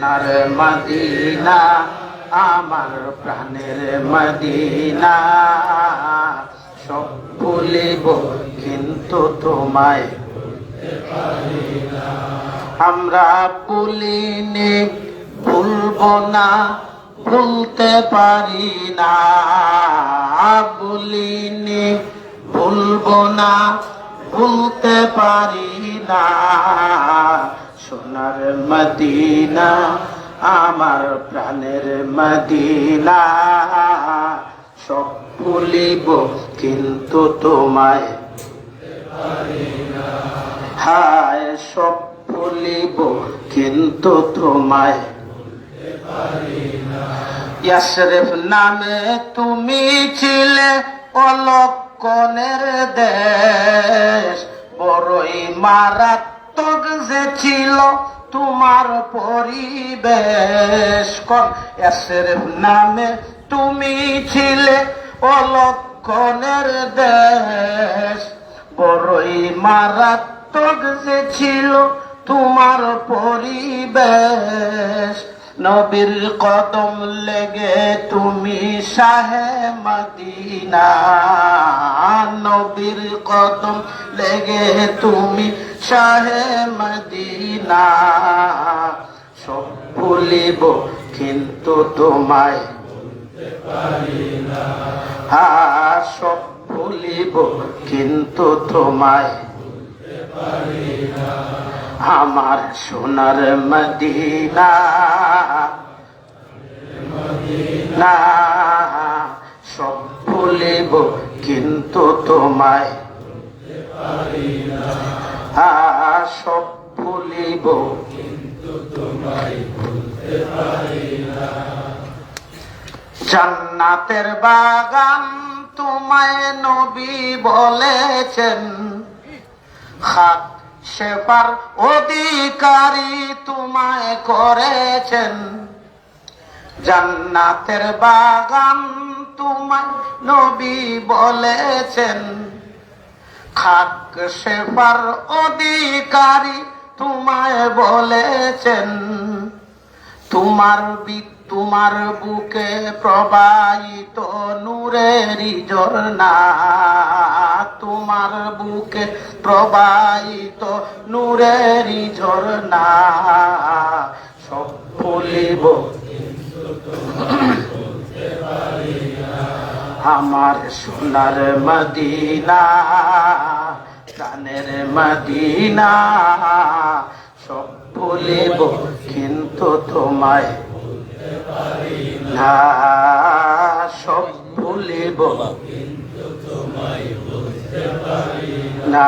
সোনার মদিনা, আমার প্রাণের মদিনা। সব ভুলিব, কিন্তু তোমায় আমরা ভুলিনি, ভুলবো না, ভুলতে পারি না। ভুলিনি, ভুলবো না, ভুলতে পারি না। সোনার মদিনা, আমার প্রাণের মদিনা। সব ভুলিব কিন্তু তোমায়। হায়, সব ভুলিব কিন্তু তোমায়। ইয়াসরেফ নামে তুমি ছিলে অলক্ষণের দেশ, বড়ই মারাত্মক যে ছিল, তোমার পরিবেশ কন ইয়াসরেফ নামে তুমি ছিলে অলক্ষণের দেশ। বড়ই মারাত্মক যে ছিল তোমার পরিবেশ। নবীর কদম লেগে তুমি শাহে মদিনা। নবীর কদম লেগে তুমি শাহে মদিনা। সব ভুলিব কিন্তু তোমায়। হ্যাঁ সব ভুলিব কিন্তু তোমায়। আমার সোনার মদিনা। না, সব ভুলিব কিন্তু তোমায়। সব জান্নাতের বাগান তোমায় নবী বলেছেন। খাক সেবার অধিকারী তোমায় করেছেন। জান্নাতের বাগান তোমায় নবী বলেছেন। খাক সেবার অধিকারী তোমায় বলেছেন। তোমার তোমার বুকে প্রবাহিত নূরেরই ঝর্ণা তোমার বুকে প্রবাহিত নূরেরই ঝর্ণা সব ভুলিব আমার সোনার মদিনা প্রাণের মদিনা সব ভুলিব কিন্তু তোমায়। না সব ভুলিব। না